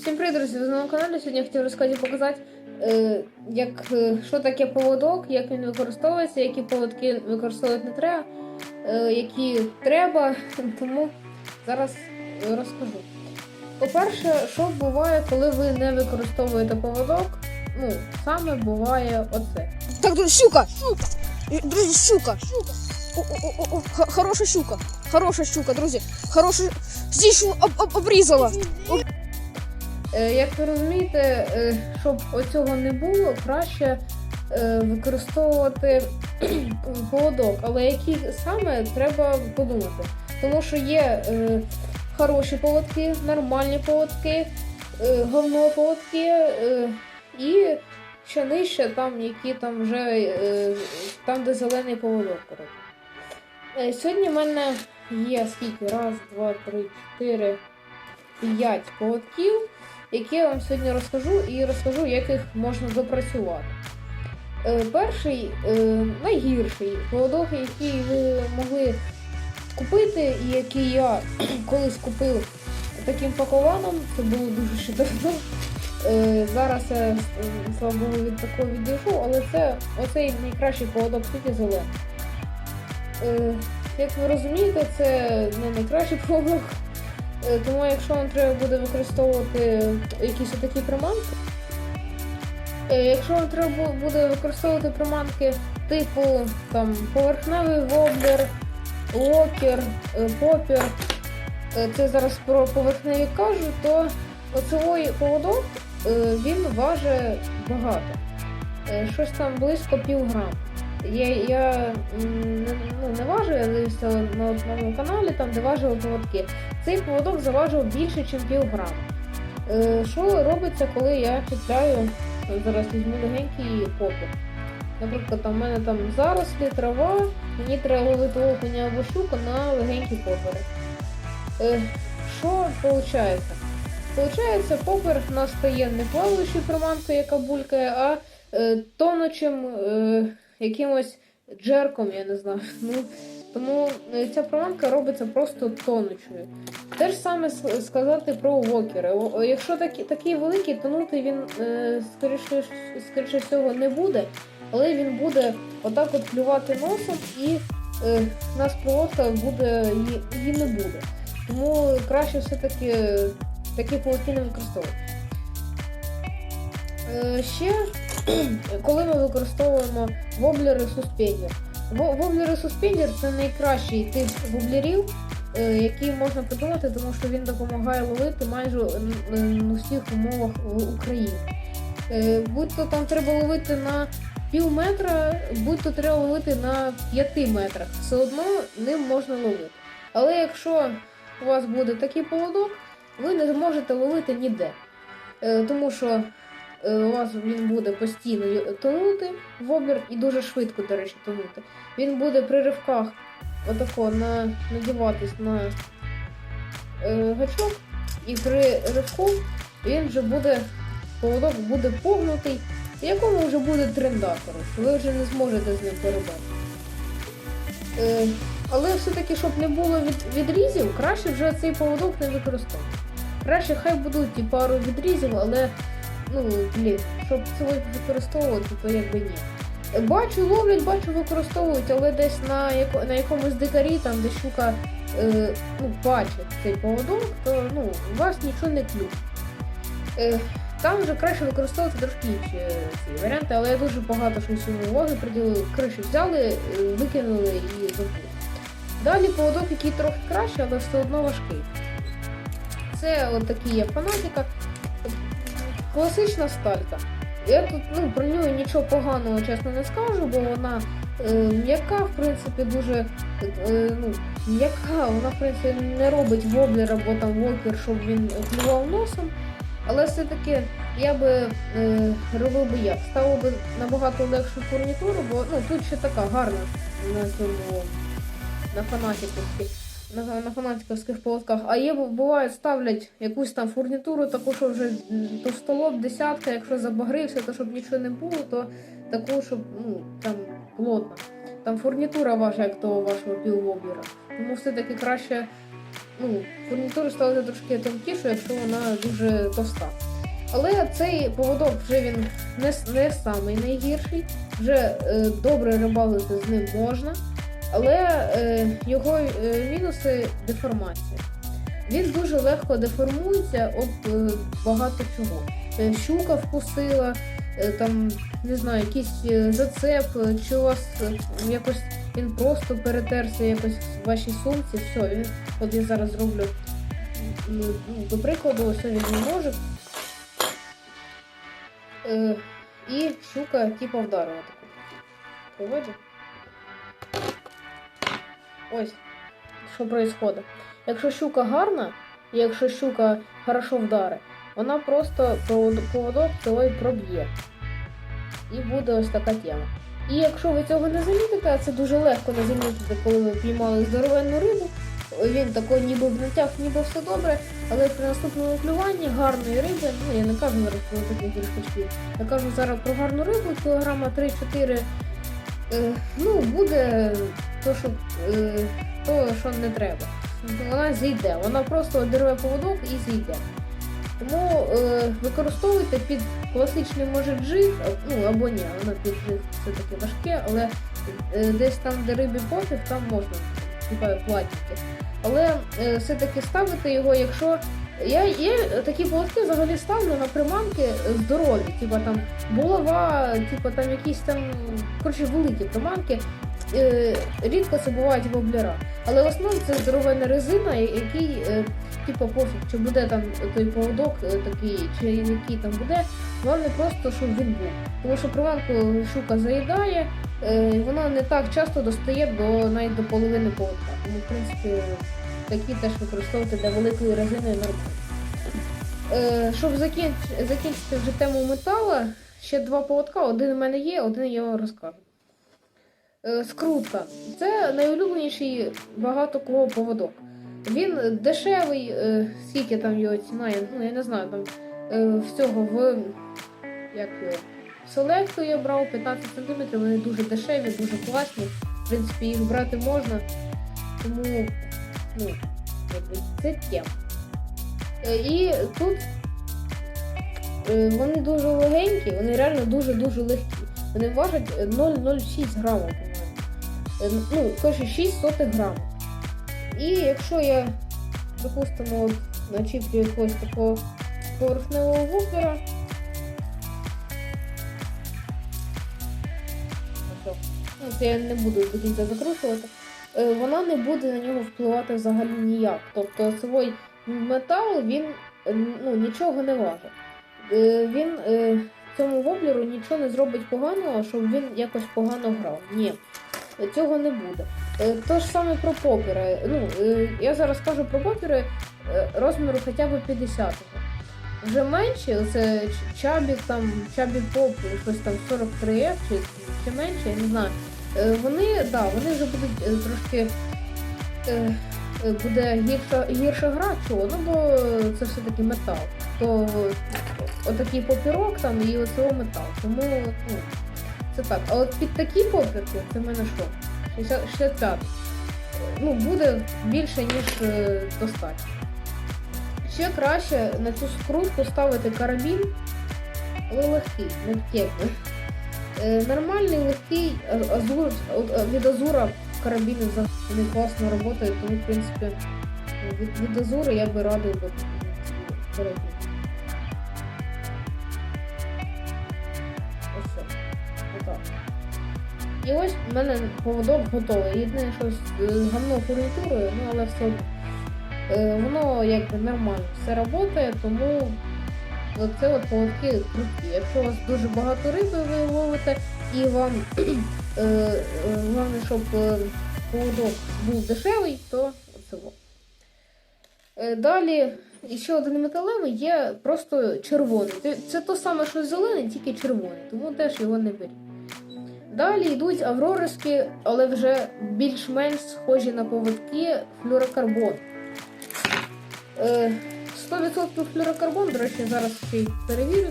Всім привіт, друзі! Ви на каналі. Сьогодні я хотів розказати показати, е, як, е, що таке поводок, як він використовується, які поводки використовувати не треба, е, які треба. Тому зараз розкажу. По-перше, що буває, коли ви не використовуєте поводок? Ну, саме буває оце. Так, друзі, щука! Друзі, щука! Щука! Хороша щука! Хороша щука, друзі! Хороша... Зійшу об, об, обрізала! Е, Як ви розумієте, е, щоб оцього не було, краще е, використовувати поводок, але які саме треба подумати. Тому що є хороші поводки, нормальні поводки, говно поводки і ще нижче, там, які там вже там, де зелений поводок. Сьогодні в мене є скільки? Раз, два, три, чотири, п'ять поводків які я вам сьогодні розкажу, і розкажу, як їх можна допрацювати. Е, перший, е, найгірший поводок, який ви могли купити, і який я колись купив таким пакованом, це було дуже ще давно. Е, зараз я, слава Богу, від такого відійшов, але це оцей найкращий поводок тільки зелений. Як ви розумієте, це не найкращий поводок. Е, Тому якщо вам треба буде використовувати якісь такі приманки, е, якщо вам треба буде використовувати приманки типу там поверхневий воблер, локер, е, попір, е, це зараз про поверхневі кажу, то оцевий поводок він важить багато. Щось там близько пів грам. Я, я ну, не важу, я дивився на одному каналі, там де важили поводки. Цей поводок заважив більше, ніж півграма. Е, що робиться, коли я чіпляю, зараз візьму легенький попір. Наприклад, там в мене там зарослі, трава, мені треба ловити окуня або щуку на легенький попір. Е, що виходить? Получається, попір у нас стає не плаваючою приманкою, яка булькає, а е, тонучим якимось джерком, я не знаю. Ну, тому е, ця приманка робиться просто тонучою. Те ж саме сказати про вокери. Якщо такі, такий великий, тонути він е, скоріше, скоріше всього не буде, але він буде отак от плювати носом і е, нас проводка буде її, не буде. Тому краще все-таки такі поводки не використовувати. Е, ще, коли ми використовуємо воблери суспендер. Воблери суспендер це найкращий тип воблерів, е, який можна придумати, тому що він допомагає ловити майже м, всіх умовах в Україні. Е, Будь-то там треба ловити на пів метра, будь-то треба ловити на 5 метрах. Все одно ним можна ловити. Але якщо у вас буде такий поводок, ви не зможете ловити ніде. Е, Тому що у вас він буде постійно тонути в обір і дуже швидко, до речі, тонути. Він буде при ривках отако на, надіватись на е, гачок, і при ривку він вже буде, поводок буде погнутий, в якому вже буде тренда, коротше. Ви вже не зможете з ним перебати. Е, але все-таки, щоб не було від, відрізів, краще вже цей поводок не використовувати. Краще хай будуть ті пару відрізів, але ну, блін, щоб це використовувати, то якби ні. Бачу, ловлять, бачу, використовують, але десь на, яко, на якомусь дикарі, там, де щука е, ну, бачить цей поводок, то ну, у вас нічого не клює. Е, там вже краще використовувати трошки інші е, ці варіанти, але я дуже багато щось уваги приділив. Коротше, взяли, е, викинули і забули. Далі поводок, який трохи краще, але все одно важкий. Це от такий є фанатика. Класична сталька. Я тут ну, про нього нічого поганого, чесно, не скажу, бо вона е, м'яка, в принципі, дуже е, ну, м'яка, вона, в принципі, не робить воблер або там вокер, щоб він плював носом. Але все-таки я би е, робив би як? Ставив би набагато легшу фурнітуру, бо ну, тут ще така гарна на цьому на фанатіковських на, на фанатіковських поводках. А є буває ставлять якусь там фурнітуру, таку, що вже м, товстолоб, десятка, якщо забагрився, то щоб нічого не було, то таку, щоб ну, там плотно. Там фурнітура ваша, як того вашого піввоблера. Тому все-таки краще ну, фурнітуру ставити трошки тонкішу, якщо вона дуже товста. Але цей поводок вже він не, не самий найгірший, вже е, добре рибалити з ним можна, але е, його е, мінуси деформація. Він дуже легко деформується об е, багато чого. Е, щука вкусила, е, там, не знаю, якийсь е, зацеп, чи у вас е, якось він просто перетерся якось в вашій сумці, все, він, от я зараз зроблю ну, до прикладу, ось він не може. Е, і щука типу вдарила таку. Проводжу. Ось, що відбувається. Якщо щука гарна, і якщо щука хорошо вдаре, вона просто поводок той проб'є. І буде ось така тема. І якщо ви цього не замітите, а це дуже легко не замітити, коли ви піймали здоровенну рибу, він такий ніби в натяг, ніби все добре, але при наступному клюванні гарної риби, ну я не кажу зараз про таких гіршкачків, я кажу зараз про гарну рибу, кілограма 3-4, е, ну буде то, що, е, то, що не треба. Вона зійде, вона просто одерве поводок і зійде. Тому е, використовуйте під класичний може джиг, ну або ні, воно під джиг все таки важке, але е, десь там, де рибі пофіг, там можна, типа платники. Але е, все-таки ставити його, якщо. Я, я такі поводки взагалі ставлю на приманки здорові, типа там булава, типа там якісь там коротше великі приманки. Е, рідко це бувають воблера. Але в основному це здоровенна резина, який, типу, пофіг, чи буде там той поводок е, такий, чи який там буде, головне просто, щоб він був. Тому що приманку щука заїдає, вона не так часто достає до навіть до половини поводка. Тому, в принципі, такі теж використовувати для великої резини нормально. Е, щоб закінч... закінчити вже тему метала, ще два поводка. Один у мене є, один я вам розкажу. Е, скрутка. Це найулюбленіший багато кого поводок. Він дешевий, е, скільки там його ціна, ну, я не знаю, там всього в як селекту я брав 15 см, вони дуже дешеві, дуже класні. В принципі, їх брати можна. Тому ну, тема. Е, І тут е, вони дуже легенькі, вони реально дуже-дуже легкі. Вони важать е, 0,06 грамів, по-моєму. Е, Ну, коротше, 6 сотих грамів. І якщо я, допустимо, начіплю якогось такого поверхневого вуглера. Ну, це я не буду до кінця закручувати. Е, Вона не буде на нього впливати взагалі ніяк. Тобто свій метал він е, ну, нічого не важить. Е, Він цьому воблеру нічого не зробить поганого, щоб він якось погано грав. Ні, цього не буде. Е, То ж саме про попери. Ну, я зараз кажу про попери е, розміру хоча б 50-го. Вже менше, це Ч- чабік там, чабік поп, щось там 43F чи, чи менше, я не знаю. Е, Вони, да, вони вже будуть е, трошки. е, Буде гірша, гірша гра, чого? Ну бо це все-таки метал. То отакий попірок там і оцього метал. Тому ну, це так. А от під такі попірки, це в мене що? 60 65. Ну, буде більше, ніж достатньо. Ще краще на цю скрутку ставити карабін, але легкий, не Нормальний легкий е, азур, е, від азура карабіни взагалі класно працюють, тому в принципі від, від азури я би радив би карабін. І ось в мене поводок готовий. Єдине щось е, гамно фурнітурою, ну але все. Е, воно якби нормально все працює, тому оце от поводки круті. Якщо у вас дуже багато риби ви ловите і вам е, е, головне, щоб е, поводок був дешевий, то. Е, Далі ще один металевий є просто червоний. Це, то саме, що зелений, тільки червоний, тому теж його не беріть. Далі йдуть аврориски, але вже більш-менш схожі на поводки флюрокарбон. Е, 100% флюрокарбон, до речі, зараз ще й перевірю.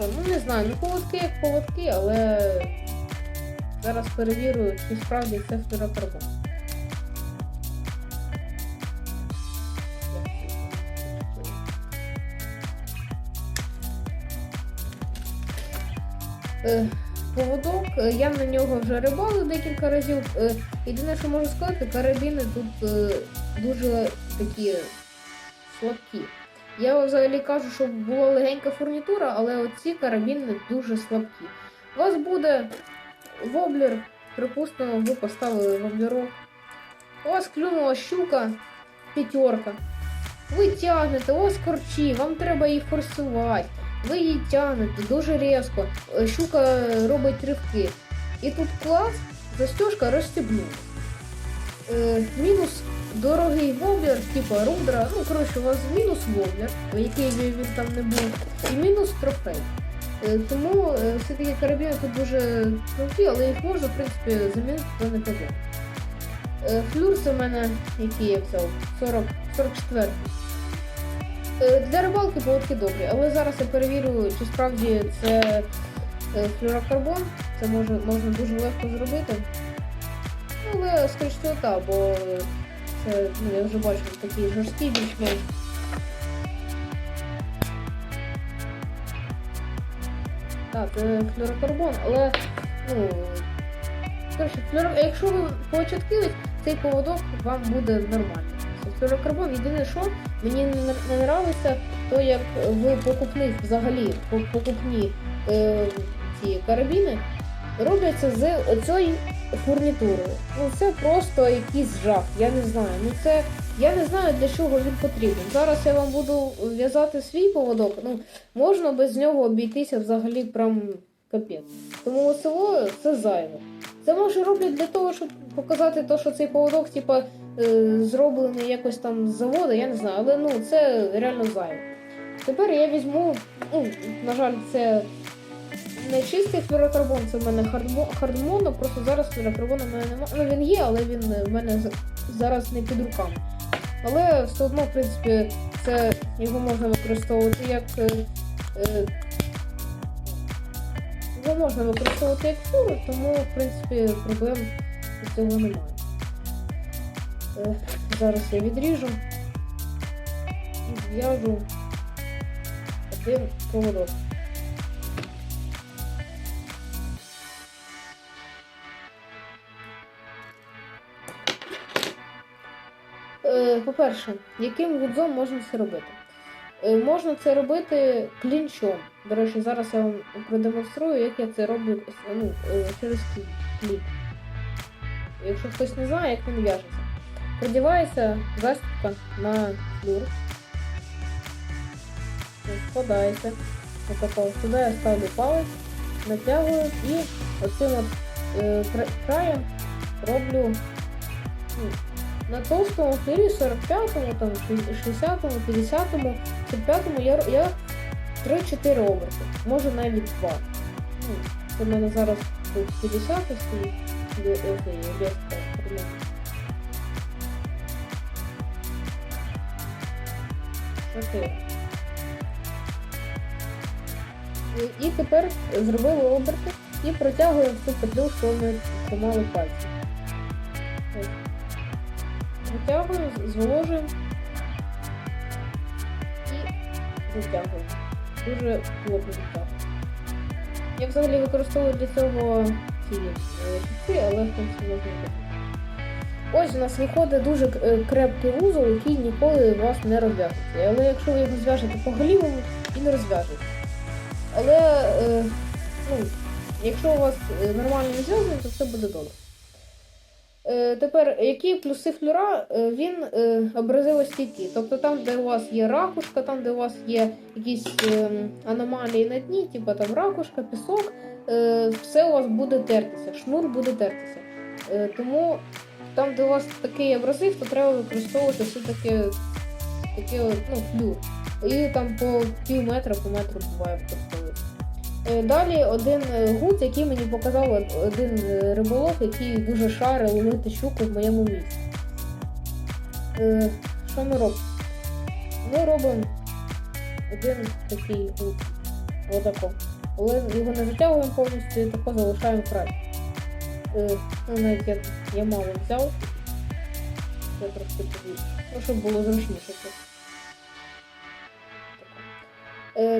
Що, ну не знаю, ну поводки як поводки, але Зараз перевірю, чи справді це флюрокарбон. Е, Поводок, е, я на нього вже рибалив декілька разів. Е, Єдине, що можу сказати, карабіни тут дуже такі слабкі. Я взагалі кажу, що була легенька фурнітура, але оці карабіни дуже слабкі. У вас буде воблер, припустимо, ви поставили воблерок. У вас клюнула щука, п'ятерка. Ви тягнете, вас корчі, вам треба її форсувати. Ви її тягнете дуже різко. Е, Щука робить ривки. І тут клас, застежка розстібнула. Е, мінус дорогий воблер, типу рудра. Ну, коротше, у вас мінус воблер, який він там не був, і мінус трофей. Е, Тому е, все-таки карабіни тут дуже круті, але їх можна, в принципі, замінити, то не проблема. Е, Флюр це в мене, який я взяв, 40, 44. Е, Для рибалки поводки добрі, але зараз я перевірю, чи справді це флюрокарбон. Це може, можна дуже легко зробити. Ну, Але скоріш так, бо це, ну, я вже бачу, такі жорсткі більш-менш. Так, це флюрокарбон, але ну. Коротше, флюро... якщо ви початківець, цей поводок вам буде нормально. Це Флюрокарбон, єдине, що мені не, нравиться, то як ви покупних взагалі покупні е, ці карабіни робляться з цією фурнітурою. Ну це просто якийсь жах. Я не знаю. Ну це я не знаю для чого він потрібен. Зараз я вам буду в'язати свій поводок. Ну можна без нього обійтися взагалі прям капець. Тому село це зайве. Це може роблять для того, щоб показати то, що цей поводок, типа, е, зроблений якось там з заводу, я не знаю, але ну це реально зайве. Тепер я візьму, ну, на жаль, це не чистий флюрокарбон, це в мене хардмо- хардмоно, просто зараз флюрокарбону в мене немає. Ну він є, але він в мене зараз не під руками. Але все одно, в принципі, це його можна використовувати як. е, е, його можна використовувати як фуру, тому, в принципі, проблем з цього немає. Е, Зараз я відріжу і зв'яжу один поводок. По-перше, яким гудзом можна це робити? Е, Можна це робити клінчом. До речі, зараз я вам продемонструю, як я це роблю ну, е, через клі- кліп. Якщо хтось не знає, як він в'яжеться. Продівається застібка на. Ось, Складається. Отако. Сюди я ставлю палець, натягую і оцим от е, краєм роблю ну, на товстому флюрі 45-му, там, 60-му, 50-му, 55-му я, я 3-4 оберти, може навіть 2. Ну, це в мене зараз тут 50 стоїть, де- де- де. Чотири. І- тепер зробили оберти і протягуємо цю петлю, що ми тримали пальці. Ось. Витягуємо, зволожуємо і затягуємо. Дуже плотно затягуємо. Я взагалі використовую для цього ці е, але в принципі можна. Ось у нас виходить дуже е, крепкий вузол, який ніколи у вас не розв'яжеться. Але якщо ви його зв'яжете по голівому, він розв'яжеться. Але е, ну, якщо у вас е, нормально не то все буде добре. Е, Тепер, які плюси флюра, Е, він е, абразивостійкий. Тобто там, де у вас є ракушка, там, де у вас є якісь е, аномалії на дні, типу там ракушка, пісок, все у вас буде тертися, шнур буде тертися. Тому там, де у вас такий абразив, то треба використовувати все-таки таке, ну, флюр. І там по пів метра, по метру буває використовувати. Е, Далі один е, гуд, який мені показав один е, риболов, який дуже шарив ловити щуку в моєму місці. Що ми робимо? Ми робимо один такий гуд. Отако. Але його не затягуємо повністю і тако залишаємо край. Ну, навіть я, я мало взяв. Це трошки побільше. Ну, щоб було зручніше.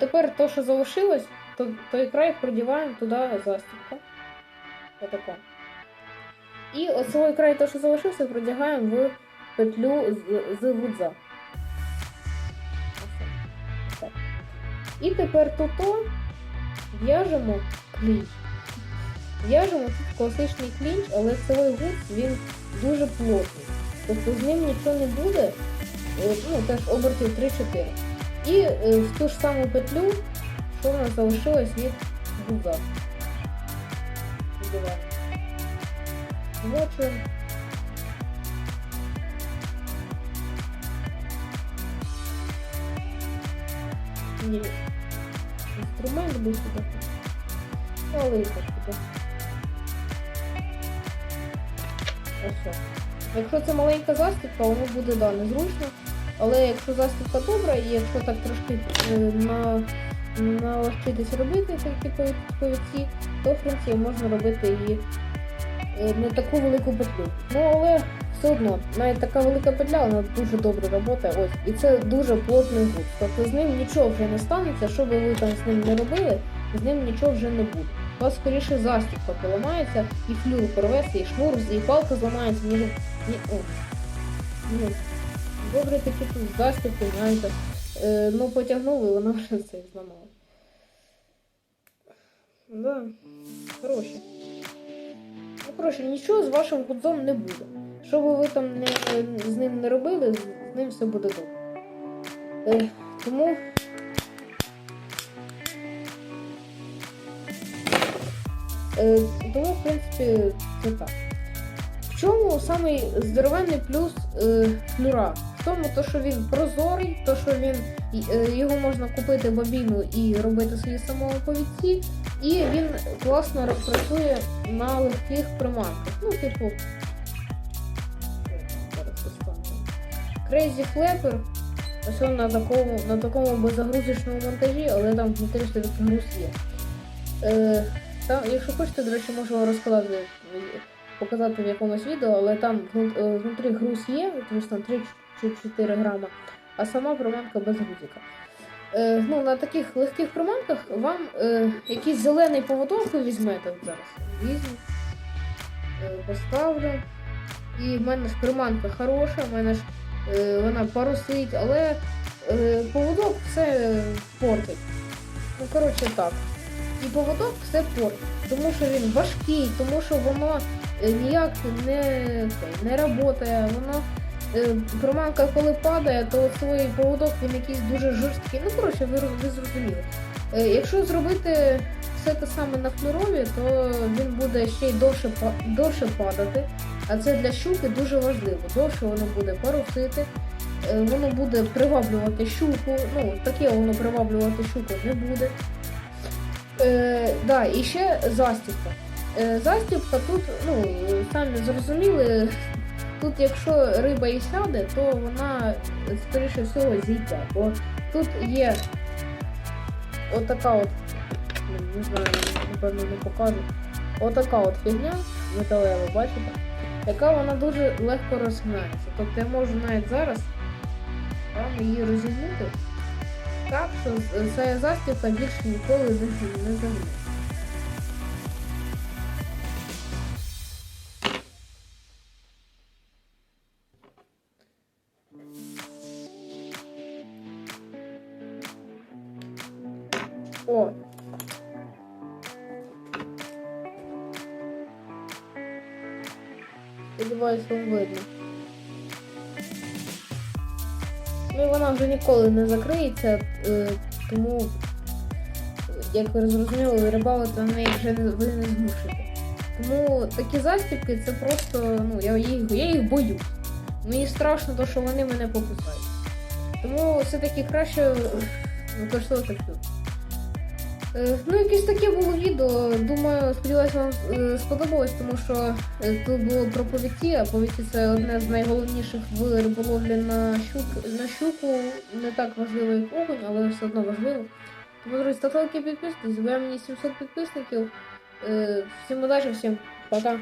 Тепер то, що залишилось, то, той край продіваємо туди застібку. Отако. І оцей край, то, що залишився, продягаємо в петлю з, з гудза. І тепер тут в'яжемо клінч. В'яжемо тут класичний клінч, але цей гудз він дуже плотний. Тобто з ним нічого не буде. Е, Ну, теж обертів 3-4. І е, в ту ж саму петлю, що в нас залишилось від. Змочуємо. Ні. Інструмент би сюди. Але і так сюди. Ось. Якщо це маленька застібка, воно буде да, незручно. Але якщо застібка добра, і якщо так трошки е, на, наловчитись робити такі повід- повідці, то в принципі можна робити і е, не таку велику петлю. Ну але все одно, навіть така велика петля, вона дуже добре працює. Ось. І це дуже плотний гуд. Тобто з ним нічого вже не станеться, що би ви там з ним не робили, з ним нічого вже не буде. У вас скоріше застібка поламається, і флюр порветься, і шнур, і палка зламається, ніж. Ні, о. Ну, добре таки тут застібки, знаєте. Е, ну потягнули, вона вже все зламала. Да, хороші. Ну, коротше, нічого з вашим гудзом не буде. Що би ви там не, з ним не робили, з ним все буде добре. Е, тому. Е, тому, в принципі, це так. В чому самий здоровенний плюс флюра? В тому, то, що він прозорий, то, що він е, його можна купити бобіну і робити свої самоповідці, і він класно працює на легких приманках. Ну, типу. Crazy Flapper. Ось він на такому, на такому беззагрузочному монтажі, але там внутрі груз є. Е, там, якщо хочете, до речі, можу вам розказати, е, показати в якомусь відео, але там е, внутрі груз є, тому що там 3 чи 4 грама, а сама приманка без грузика. Е, ну, на таких легких приманках вам е, якийсь зелений поводок ви візьмете зараз. Візьму, е, поставлю. І в мене ж приманка хороша, в мене ж е, вона парусить, але е, поводок все портить. Ну, коротше так. І поводок все портить. Тому що він важкий, тому що воно е, ніяк не, не працює, воно. Е, Приманка, коли падає, то свій поводок він якийсь дуже жорсткий. Ну, коротше, ви, ви зрозуміли. Е, Якщо зробити все те саме на флюрові, то він буде ще й довше, довше падати. А це для щуки дуже важливо. Довше воно буде парусити, е, воно буде приваблювати щуку. Ну, таке воно приваблювати щуку не буде. Е, да, і ще застібка. Е, застібка тут, ну, самі зрозуміли, тут якщо риба і сяде, то вона, скоріше всього, зійде. Бо тут є отака от, не знаю, напевно не покажу. Отака от фігня металева, бачите? Яка вона дуже легко розгинається. Тобто я можу навіть зараз вам її розігнути так, що ця застібка більше ніколи не, не ніколи не закриється, е, тому, як ви зрозуміли, рибалити на неї вже ви не змушуєте. Тому такі застібки це просто, ну, я їх, я їх боюсь. Мені страшно, то, що вони мене покусають. Тому все-таки краще е, використовувати флюр. Е, Ну, якесь таке було відео. Думаю, сподіваюся, вам е, сподобалось, тому що е, тут було про повіті, а повіті це одне з найголовніших в риболовлі на, щуку. на щуку. Не так важливо, як огонь, але все одно важливо. Тому, друзі, ставте лайки, підписуйтесь, зберемо мені 700 підписників. Всім удачі, всім Пока.